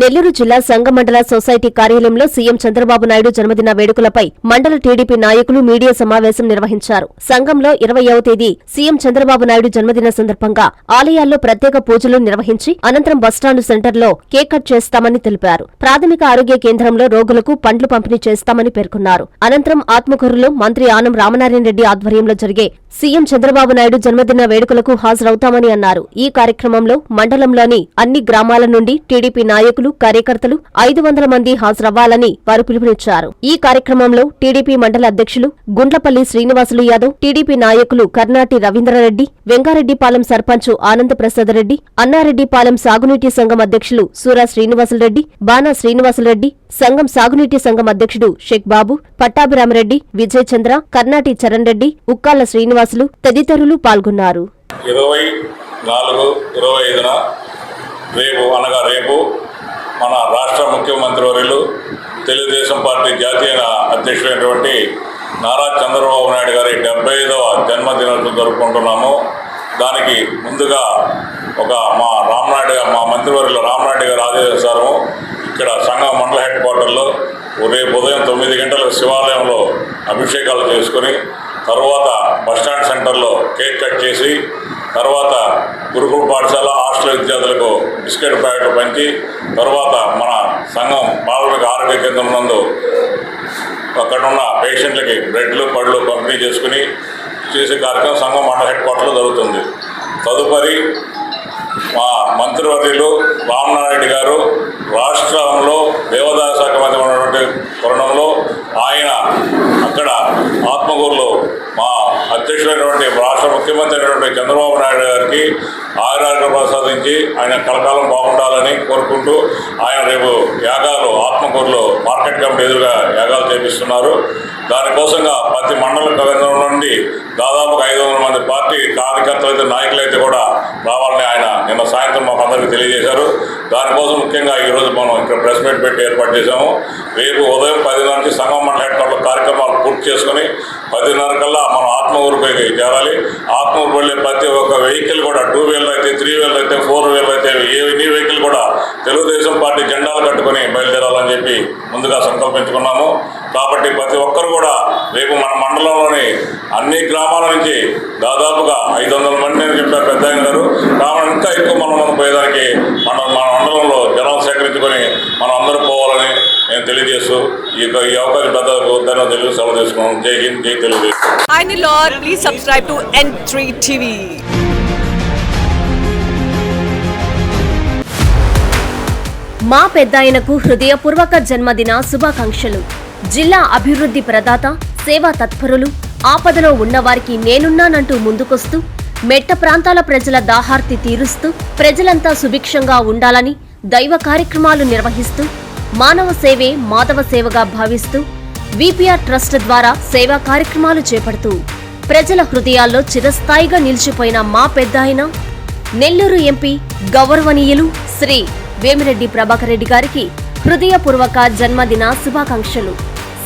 నెల్లూరు జిల్లా సంగమండల సొసైటీ కార్యాలయంలో సీఎం చంద్రబాబు నాయుడు జన్మదిన వేడుకలపై మండల టీడీపీ నాయకులు మీడియా సమావేశం నిర్వహించారు. సంఘంలో ఇరవయవ తేదీ సీఎం చంద్రబాబు నాయుడు జన్మదిన సందర్భంగా ఆలయాల్లో ప్రత్యేక పూజలు నిర్వహించి అనంతరం బస్టాండ్ సెంటర్లో కేక్ కట్ చేస్తామని తెలిపారు. ప్రాథమిక ఆరోగ్య కేంద్రంలో రోగులకు పండ్లు పంపిణీ చేస్తామని పేర్కొన్నారు. అనంతరం ఆత్మకూరులో మంత్రి ఆనం రామనారాయణ రెడ్డి ఆధ్వర్యంలో జరిగే సీఎం చంద్రబాబు నాయుడు జన్మదిన వేడుకలకు హాజరవుతామని అన్నారు. ఈ కార్యక్రమంలో మండలంలోని అన్ని గ్రామాల నుండి టీడీపీ నాయకులు కార్యకర్తలు ఐదు వందల మంది హాజరవ్వాలని వారు పిలుపునిచ్చారు. ఈ కార్యక్రమంలో టీడీపీ మండల అధ్యక్షులు గుండ్లపల్లి శ్రీనివాసులు యాదవ్ టీడీపీ నాయకులు కర్నాటి రవీంద్రారెడ్డి వెంగారెడ్డిపాలెం సర్పంచ్ ఆనంద ప్రసాద్ రెడ్డి అన్నారెడ్డిపాలెం సాగునీటి సంఘం అధ్యక్షులు సూరా శ్రీనివాసులరెడ్డి బాణా శ్రీనివాసులరెడ్డి సంఘం సాగునీటి సంఘం అధ్యక్షుడు షేక్ బాబు పట్టాభిరామరెడ్డి విజయ్ చంద్ర కర్నాటి చరణ్ రెడ్డి ఉక్కాల శ్రీనివాసులు తదితరులు పాల్గొన్నారు. ఇరవై నాలుగు ఇరవై ఐదున రేపు అనగా రేపు మన రాష్ట్ర ముఖ్యమంత్రి వర్యులు తెలుగుదేశం పార్టీ జాతీయ అధ్యక్షుడైనటువంటి నారా చంద్రబాబు నాయుడు గారి డెబ్బై ఐదవ జన్మదినోత్సవం జరుపుకుంటున్నాము. దానికి ముందుగా ఒక మా రామనాయుడు మా మంత్రివర్యులు రామనాయుడు గారు ఆదేశానుసారము ఇక్కడ సంఘం మండల హెడ్ క్వార్టర్లో రేపు ఉదయం తొమ్మిది గంటలకు శివాలయంలో అభిషేకాలు చేసుకొని తర్వాత బస్టాండ్ సెంటర్లో కేక్ కట్ చేసి తర్వాత గురుకుల పాఠశాల హాస్టల్ విద్యార్థులకు బిస్కెట్ ప్యాకెట్లు పంచి తర్వాత మన సంఘం ప్రాథమిక ఆరోగ్య కేంద్రం నందు అక్కడ ఉన్న పేషెంట్లకి బ్రెడ్లు పళ్ళు పంపిణీ చేసుకుని చేసే కార్యక్రమం సంఘం మండల హెడ్ క్వార్టర్లో జరుగుతుంది. తదుపరి మా మంత్రివర్యులు రామనారాయణ గారు రాష్ట్రంలో దేవాదాయ శాఖ మంత్రి ఉన్నటువంటి తరుణంలో ఆయన అక్కడ ఆత్మగూరులో మా అధ్యక్షుడైనటువంటి రాష్ట్ర ముఖ్యమంత్రి అయినటువంటి చంద్రబాబు నాయుడు గారికి ఆయురాగ్ర ప్రసాదించి ఆయన కలకాలం బాగుండాలని కోరుకుంటూ ఆయన రేపు యాగాలు ఆత్మకూరులో మార్కెట్ కమిటీ ఎదురుగా యాగాలు చేపిస్తున్నారు. దానికోసంగా ప్రతి మండల కేంద్రం నుండి దాదాపుగా ఐదు వందల మంది పార్టీ కార్యకర్తలు అయితే నాయకులు అయితే కూడా రావాలని ఆయన నిన్న సాయంత్రం మాకు అందరికీ తెలియజేశారు. దానికోసం ముఖ్యంగా ఈరోజు మనం ఇక్కడ ప్రెస్ మీట్ పెట్టి ఏర్పాటు చేశాము. రేపు ఉదయం పది నుంచి సంఘం మండల హెడ్ కార్యక్రమాలు పూర్తి చేసుకుని పదిన్నర కల్లా మనం ఆత్మూరుపైకి చేరాలి ఆత్మూరు వెళ్ళే ప్రతి ఒక్క వెహికల్ కూడా టూ వీలర్ అయితే త్రీ వీలర్ అయితే ఫోర్ వీలర్ అయితే ఏ ఎన్ని వెహికల్ కూడా తెలుగుదేశం పార్టీ జెండాలు కట్టుకొని బయలుదేరాలని చెప్పి ముందుగా సంకల్పించుకున్నాము. కాబట్టి ప్రతి ఒక్కరు కూడా రేపు మన మండలంలోని అన్ని గ్రామాల నుంచి దాదాపుగా ఐదు వందల మంది అని చెప్పారు పెద్ద గారు. కాబట్టి ఇంకా ఎక్కువ మనం పోయేదానికి మన మన మండలంలో జనం సేకరించుకొని మనం అందరూ పోవాలని నేను తెలియజేస్తూ ఈ యొక్క ఈ అవకాశం పెద్ద ధన్యవాదాలు తెలుగు సెలవు తీసుకున్నాం. జై హింద్ జై Telugu Desam. Hi Nilor, please subscribe to N3 TV. మా పెద్దాయనకు హృదయపూర్వక జన్మదిన శుభాకాంక్షలు. జిల్లా అభివృద్ధి ప్రదాత సేవా తత్పరులు ఆపదలో ఉన్నవారికి నేనున్నానంటూ ముందుకొస్తూ మెట్ట ప్రాంతాల ప్రజల దాహార్తి తీరుస్తూ ప్రజలంతా సుభిక్షంగా ఉండాలని దైవ కార్యక్రమాలు నిర్వహిస్తూ మానవ సేవే మాధవ సేవగా భావిస్తూ విపిఆర్ ట్రస్ట్ ద్వారా సేవా కార్యక్రమాలు చేపడుతూ ప్రజల హృదయాల్లో చిరస్థాయిగా నిలిచిపోయిన మా పెద్దాయన నెల్లూరు ఎంపీ గౌరవనీయులు శ్రీ వేమిరెడ్డి ప్రభాకర్ రెడ్డి గారికి హృదయపూర్వక జన్మదిన శుభాకాంక్షలు.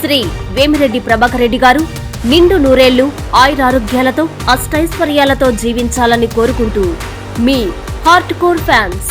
శ్రీ వేమిరెడ్డి ప్రభాకర్ రెడ్డి గారు నిండు నూరేళ్ళు ఆయురారోగ్యాలతో అష్టైశ్వర్యాలతో జీవించాలని కోరుకుంటూ మీ హార్ట్ కోర్ ఫ్యాన్స్.